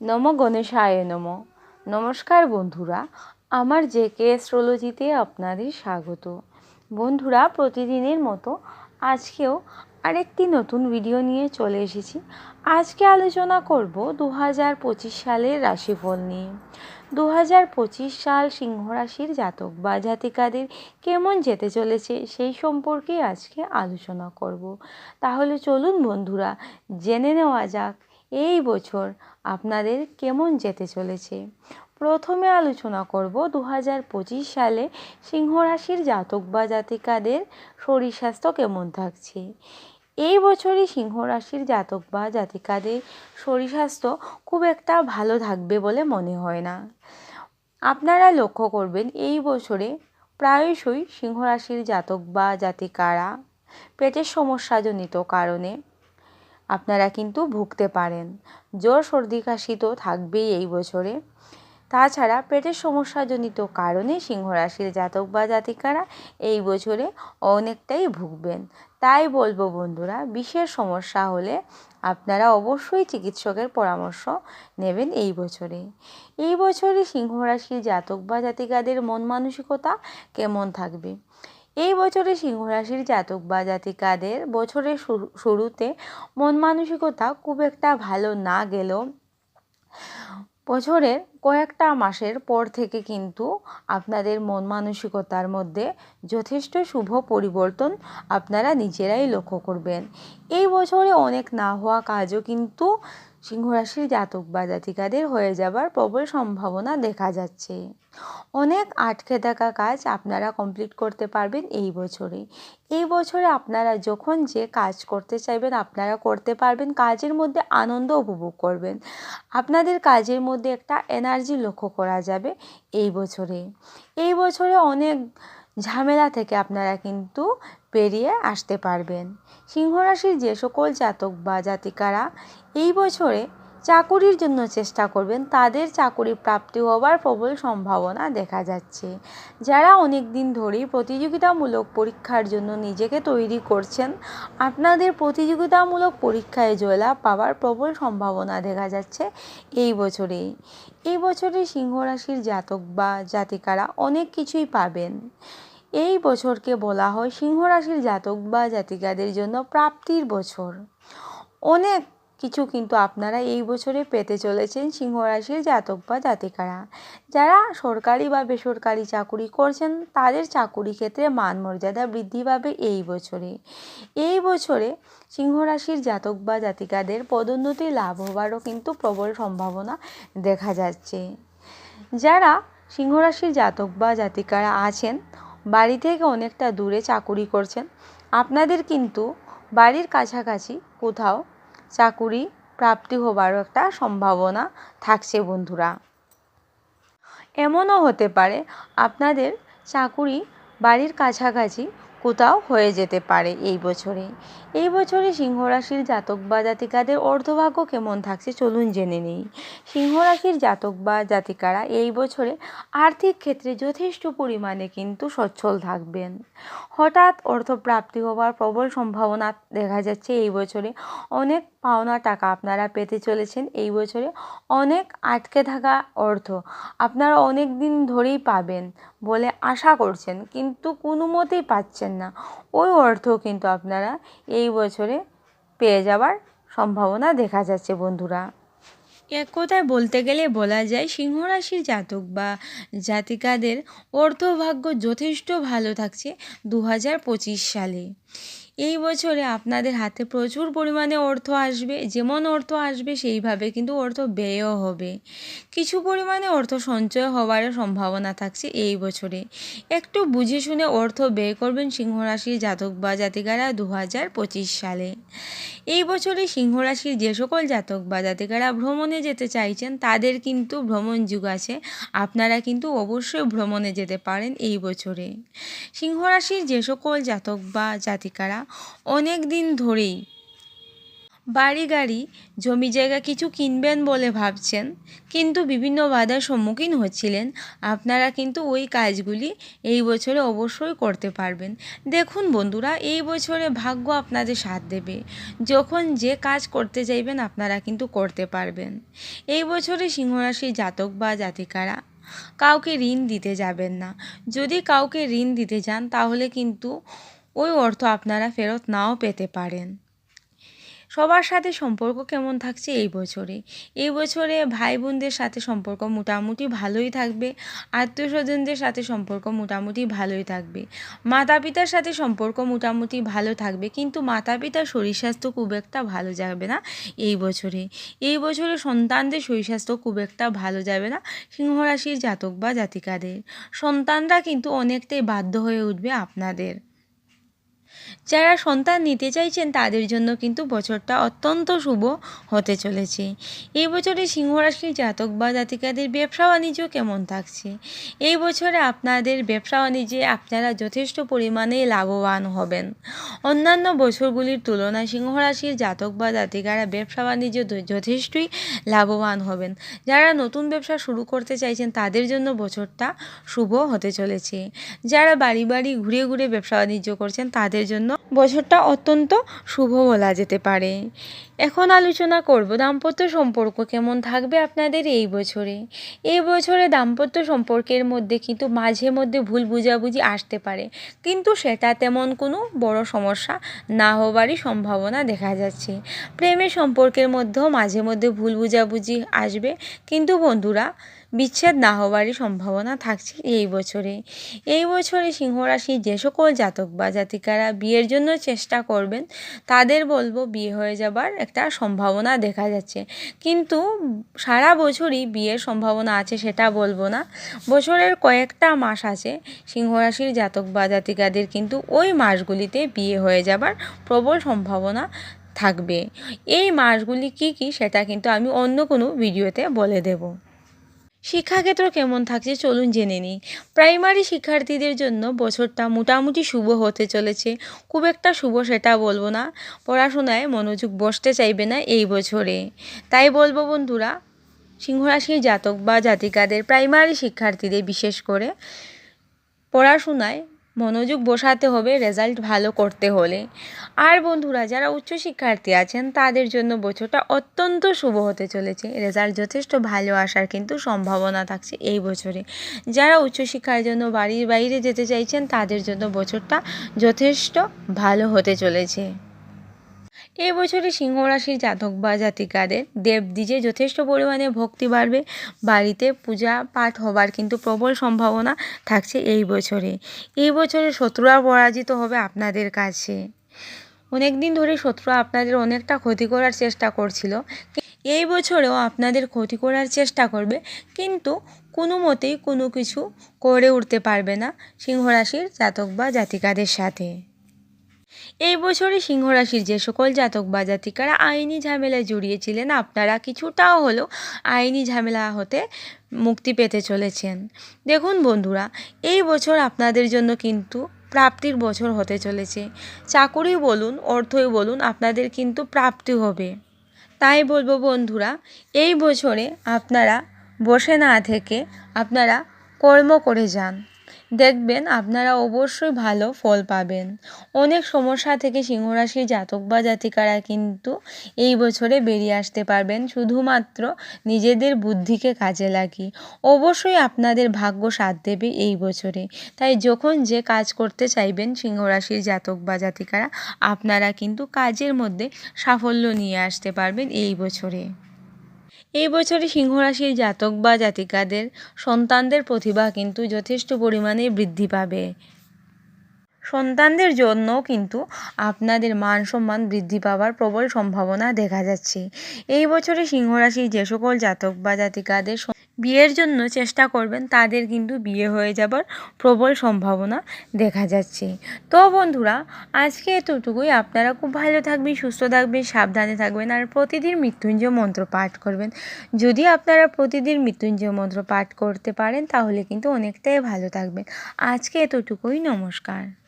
নম গণেশায় নম। নমস্কার বন্ধুরা, আমার জে কে অ্যাস্ট্রোলজিতে আপনাদের স্বাগত। বন্ধুরা, প্রতিদিনের মতো আজকেও আরেকটি নতুন ভিডিও নিয়ে চলে এসেছি। আজকে আলোচনা করব দু হাজার পঁচিশ সালের রাশিফল নিয়ে। দু হাজার পঁচিশ সাল সিংহ রাশির জাতক বা জাতিকাদের কেমন যেতে চলেছে সেই সম্পর্কে আজকে আলোচনা করব। তাহলে চলুন বন্ধুরা, জেনে নেওয়া যাক এই বছর আপনাদের কেমন যেতে চলেছে? প্রথমে আলোচনা করব দু হাজার পঁচিশ সালে সিংহ রাশির জাতক বা জাতিকাদের শরীর স্বাস্থ্য কেমন থাকছে? এই বছরই সিংহ রাশির জাতক বা জাতিকাদের শরীর স্বাস্থ্য খুব একটা ভালো থাকবে বলে মনে হয় না। আপনারা লক্ষ্য করবেন এই বছরে প্রায়শই সিংহ রাশির জাতক বা জাতিকারা পেটের সমস্যাজনিত কারণে আপনারা কিন্তু ভুগতে পারেন। জ্বর, সর্দি, কাশি তো থাকবেই এই বছরে। তাছাড়া পেটের সমস্যাজনিত কারণে সিংহ রাশির জাতক বা জাতিকারা এই বছরে অনেকটাই ভুগবেন। তাই বলব বন্ধুরা বিশেষ সমস্যা হলে আপনারা অবশ্যই চিকিৎসকের পরামর্শ নেবেন এই বছরে। এই বছরে সিংহ রাশির জাতক বা জাতিকাদের মন মানসিকতা কেমন থাকবে? এই বছরে সিংহ রাশির জাতক বা জাতিকাদের বছরের শুরুতে মন মানসিকতা খুব একটা ভালো না গেলেও বছরের কয়েকটা মাসের পর থেকে কিন্তু আপনাদের মন মানসিকতার মধ্যে যথেষ্ট শুভ পরিবর্তন আপনারা নিজেরাই লক্ষ্য করবেন। এই বছরে অনেক না হওয়া কাজও কিন্তু সিংহরাশির জাতক বা জাতিকাদের হয়ে যাবার প্রবল সম্ভাবনা দেখা যাচ্ছে। অনেক আটকে থাকা কাজ আপনারা কমপ্লিট করতে পারবেন এই বছরে। এই বছরে আপনারা যখন যে কাজ করতে চাইবেন, আপনারা করতে পারবেন, কাজের মধ্যে আনন্দ উপভোগ করবেন। আপনাদের কাজের মধ্যে একটা এনার্জি লক্ষ্য করা যাবে এই বছরে। এই বছরে অনেক ঝামেলা থেকে আপনারা কিন্তু পেরিয়ে আসতে পারবেন। সিংহরাশির যে সকল জাতক বা জাতিকারা এই বছরে চাকুরির জন্য চেষ্টা করবেন, তাদের চাকুরি প্রাপ্তি হওয়ার প্রবল সম্ভাবনা দেখা যাচ্ছে। যারা অনেক দিন ধরেই প্রতিযোগিতামূলক পরীক্ষার জন্য নিজেকে তৈরি করছেন, আপনাদের প্রতিযোগিতামূলক পরীক্ষায় জয়লাভ পাওয়ার প্রবল সম্ভাবনা দেখা যাচ্ছে এই বছরেই। এই বছরে সিংহ রাশির জাতক বা জাতিকারা অনেক কিছুই পাবেন। এই বছরকে বলা হয় সিংহ রাশির জাতক বা জাতিকাদের জন্য প্রাপ্তির বছর। অনেক কিছু কিন্তু আপনারা এই বছরে পেতে চলেছেন সিংহ রাশির জাতক বা জাতিকারা। যারা সরকারি বা বেসরকারি চাকুরি করছেন, তাদের চাকুরি ক্ষেত্রে মান মর্যাদা বৃদ্ধি পাবে এই বছরে। এই বছরে সিংহ রাশির জাতক বা জাতিকাদের পদোন্নতি লাভ হওয়ারও কিন্তু প্রবল সম্ভাবনা দেখা যাচ্ছে। যারা সিংহ রাশির জাতক বা জাতিকারা আছেন বাড়ি থেকে অনেকটা দূরে চাকুরি করছেন। আপনাদের কিন্তু বাড়ির কাছাকাছি কোথাও চাকুরি প্রাপ্তি হবারও একটা সম্ভাবনা থাকছে বন্ধুরা। এমনও হতে পারে আপনাদের চাকুরি বাড়ির কাছাকাছি কোথাও হয়ে যেতে পারে এই বছরে। এই বছরে সিংহ রাশির জাতক বা জাতিকাদের অর্ধভাগ্য কেমন থাকছে চলুন জেনে নেই। সিংহ রাশির জাতক বা জাতিকারা এই বছরে আর্থিক ক্ষেত্রে যথেষ্ট পরিমাণে কিন্তু সচ্ছল থাকবেন। হঠাৎ অর্থপ্রাপ্তি হওয়ার প্রবল সম্ভাবনা দেখা যাচ্ছে এই বছরে। অনেক পাওনা টাকা আপনারা পেতে চলেছেন এই বছরে। অনেক আটকে থাকা অর্থ আপনারা অনেক দিন ধরেই পাবেন। বলে আশা করছেন, কিন্তু কোনো মতেই পাচ্ছেন না। ওই অর্থ কিন্তু আপনারা এই বছরে পেয়ে যাওয়ার সম্ভাবনা দেখা যাচ্ছে বন্ধুরা। এক কথায় বলতে গেলে বলা যায় সিংহরাশির জাতক বা জাতিকাদের অর্থভাগ্য যথেষ্ট ভালো থাকছে দু হাজার পঁচিশ সালে। এই বছরে আপনাদের হাতে প্রচুর পরিমাণে অর্থ আসবে, যেমন অর্থ আসবে সেইভাবে কিন্তু অর্থ ব্যয়ও হবে। কিছু পরিমাণে অর্থ সঞ্চয় হওয়ারও সম্ভাবনা থাকছে এই বছরে। একটু বুঝে শুনে অর্থ ব্যয় করবেন সিংহরাশির জাতক বা জাতিকারা দু হাজার পঁচিশ সালে। এই বছরে সিংহরাশির যে সকল জাতক বা জাতিকারা ভ্রমণে যেতে চাইছেন, তাদের কিন্তু ভ্রমণ যুগ আছে। আপনারা কিন্তু অবশ্যই ভ্রমণে যেতে পারেন এই বছরে। সিংহরাশির যে সকল জাতক বা জাতিকারা অনেক দিন ধরেই। বাড়ি গাড়ি, জমি জায়গা কিছু কিনবেন বলে ভাবছেন, কিন্তু বিভিন্ন বাধার সম্মুখীন হচ্ছিলেন। আপনারা কিন্তু ওই কাজগুলি এই বছরে অবশ্যই করতে পারবেন। দেখুন বন্ধুরা, এই বছরে ভাগ্য আপনাদের সাথ দেবে। যখন যে কাজ করতে চাইবেন, আপনারা কিন্তু করতে পারবেন। এই বছরে সিংহরাশি জাতক বা জাতিকারা কাউকে ঋণ দিতে যাবেন না। যদি কাউকে ঋণ দিতে যান, তাহলে কিন্তু ওই অর্থ আপনারা ফেরত নাও পেতে পারেন। সবার সাথে সম্পর্ক কেমন থাকছে এই বছরে? এই বছরে ভাই বোনদের সাথে সম্পর্ক মোটামুটি ভালোই থাকবে আত্মীয় স্বজনদের সাথে সম্পর্ক মোটামুটি ভালোই থাকবে। মাতা পিতার সাথে সম্পর্ক মোটামুটি ভালো থাকবে, কিন্তু মাতা পিতার শরীর স্বাস্থ্য খুব একটা ভালো যাবে না এই বছরে। এই বছরে সন্তানদের শরীর স্বাস্থ্য খুব একটা ভালো যাবে না, সিংহরাশির জাতক বা জাতিকাদের। সন্তানরা কিন্তু অনেকটাই বাধ্য হয়ে উঠবে আপনাদের। যারা সন্তান নিতে চাইছেন তাদের জন্য কিন্তু বছরটা অত্যন্ত শুভ হতে চলেছে। এই বছরে সিংহরাশির জাতক বা জাতিকাদের ব্যবসা বাণিজ্য কেমন থাকছে? এই বছরে আপনাদের ব্যবসা বাণিজ্যে আপনারা যথেষ্ট পরিমাণে লাভবান হবেন। অন্যান্য বছরগুলির তুলনায় সিংহরাশির জাতক বা জাতিকারা ব্যবসা বাণিজ্য যথেষ্টই লাভবান হবেন। যারা নতুন ব্যবসা শুরু করতে চাইছেন তাদের জন্য বছরটা শুভ হতে চলেছে। যারা বাড়ি বাড়ি ঘুরে ঘুরে ব্যবসা বাণিজ্য করছেন তাদের জন্য বছরটা অত্যন্ত শুভ বলা যেতে পারে। এখন আলোচনা করব দাম্পত্য সম্পর্ক কেমন থাকবে আপনাদের এই বছরে। এই বছরে দাম্পত্য সম্পর্কের মধ্যে কিন্তু মাঝে মধ্যে ভুল বুঝাবুঝি আসতে পারে। কিন্তু সেটা তেমন কোনো বড় সমস্যা না হবারই সম্ভাবনা দেখা যাচ্ছে। প্রেমের সম্পর্কের মধ্যেও মাঝে মধ্যে ভুল বুঝাবুঝি আসবে। কিন্তু বন্ধুরা বিচ্ছেদ না হওয়ারই সম্ভাবনা থাকছে এই বছরে। এই বছরে সিংহরাশি যে সকল জাতক বা জাতিকারা বিয়ের জন্য চেষ্টা করবেন, তাদের বলব বিয়ে হয়ে যাবার একটা সম্ভাবনা দেখা যাচ্ছে। কিন্তু সারা বছরই বিয়ের সম্ভাবনা আছে সেটা বলব না। বছরের কয়েকটা মাস আছে সিংহরাশির জাতক বা জাতিকাদের, কিন্তু ওই মাসগুলিতে বিয়ে হয়ে যাবার প্রবল সম্ভাবনা থাকবে। এই মাসগুলি কি কি সেটা কিন্তু আমি অন্য কোনো ভিডিওতে বলে দেবো। শিক্ষাক্ষেত্র কেমন থাকছে চলুন জেনে নিই। প্রাইমারি শিক্ষার্থীদের জন্য বছরটা মোটামুটি শুভ হতে চলেছে। খুব একটা শুভ সেটা বলব না। পড়াশোনায় মনোযোগ বসতে চাইবে না এই বছরে। তাই বলব বন্ধুরা সিংহরাশির জাতক বা জাতিকাদের প্রাইমারি শিক্ষার্থীদের বিশেষ করে পড়াশোনায় মনোযোগ বসাতে হবে রেজাল্ট ভালো করতে হলে। আর বন্ধুরা, যারা উচ্চ শিক্ষার্থী আছেন, তাদের জন্য বছরটা অত্যন্ত শুভ হতে চলেছে। রেজাল্ট যথেষ্ট ভালো আসার কিন্তু সম্ভাবনা থাকছে এই বছরে। যারা উচ্চশিক্ষার জন্য বাড়ির বাইরে যেতে চাইছেন, তাদের জন্য বছরটা যথেষ্ট ভালো হতে চলেছে। এই বছরে সিংহ রাশির জাতক বা জাতিকাদের দেবদ্বীজে যথেষ্ট পরিমাণে ভক্তি বাড়বে। বাড়িতে পূজা পাঠ হবার কিন্তু প্রবল সম্ভাবনা থাকছে এই বছরে। এই বছরে শত্রুরা পরাজিত হবে আপনাদের কাছে। অনেক দিন ধরে শত্রুরা আপনাদের অনেকটা ক্ষতি করার চেষ্টা করছিল। এই বছরেও আপনাদের ক্ষতি করার চেষ্টা করবে, কিন্তু কোনো মতেই কোনো কিছু করে উঠতে পারবে না সিংহরাশির জাতক বা জাতিকাদের সাথে। এই বছরে সিংহরাশির যে সকল জাতক বা জাতিকারা আইনি ঝামেলায় জড়িয়েছিলেন, আপনারা কিছুটাও হলেও আইনি ঝামেলা হতে মুক্তি পেতে চলেছেন। দেখুন বন্ধুরা, এই বছর আপনাদের জন্য কিন্তু প্রাপ্তির বছর হতে চলেছে। চাকুরি বলুন, অর্থই বলুন, আপনাদের কিন্তু প্রাপ্তি হবে। তাই বলব বন্ধুরা, এই বছরে আপনারা বসে না থেকে আপনারা কর্ম করে যান। দেখবেন আপনারা অবশ্যই ভালো ফল পাবেন। অনেক সমস্যা থেকে সিংহরাশির জাতক বা জাতিকারা কিন্তু এই বছরে বেরিয়ে আসতে পারবেন। শুধুমাত্র নিজেদের বুদ্ধিকে কাজে লাগিয়ে। অবশ্যই আপনাদের ভাগ্য সাথ দেবে এই বছরে। তাই যখন যে কাজ করতে চাইবেন সিংহরাশির জাতক বা জাতিকারা, আপনারা কিন্তু কাজের মধ্যে সাফল্য নিয়ে আসতে পারবেন এই বছরে। এই বছরে সিংহরাশির জাতক বা জাতিকাদের সন্তানদের প্রতিভা কিন্তু যথেষ্ট পরিমাণে বৃদ্ধি পাবে। সন্তানদের জন্য কিন্তু আপনাদের মান সম্মান বৃদ্ধি পাওয়ার প্রবল সম্ভাবনা দেখা যাচ্ছে। এই বছরে সিংহরাশির যে সকল জাতক বা জাতিকাদের বিয়ের জন্য চেষ্টা করবেন, তাদের কিন্তু বিয়ে হয়ে যাবার প্রবল সম্ভাবনা দেখা যাচ্ছে। তো বন্ধুরা, আজকে এতটুকুই। আপনারা খুব ভালো থাকবেন, সুস্থ থাকবেন, সাবধানে থাকবেন আর প্রতিদিন মৃত্যুঞ্জয় মন্ত্র পাঠ করবেন। যদি আপনারা প্রতিদিন মৃত্যুঞ্জয় মন্ত্র পাঠ করতে পারেন, তাহলে কিন্তু অনেকটাই ভালো থাকবেন। আজকে এতটুকুই। নমস্কার।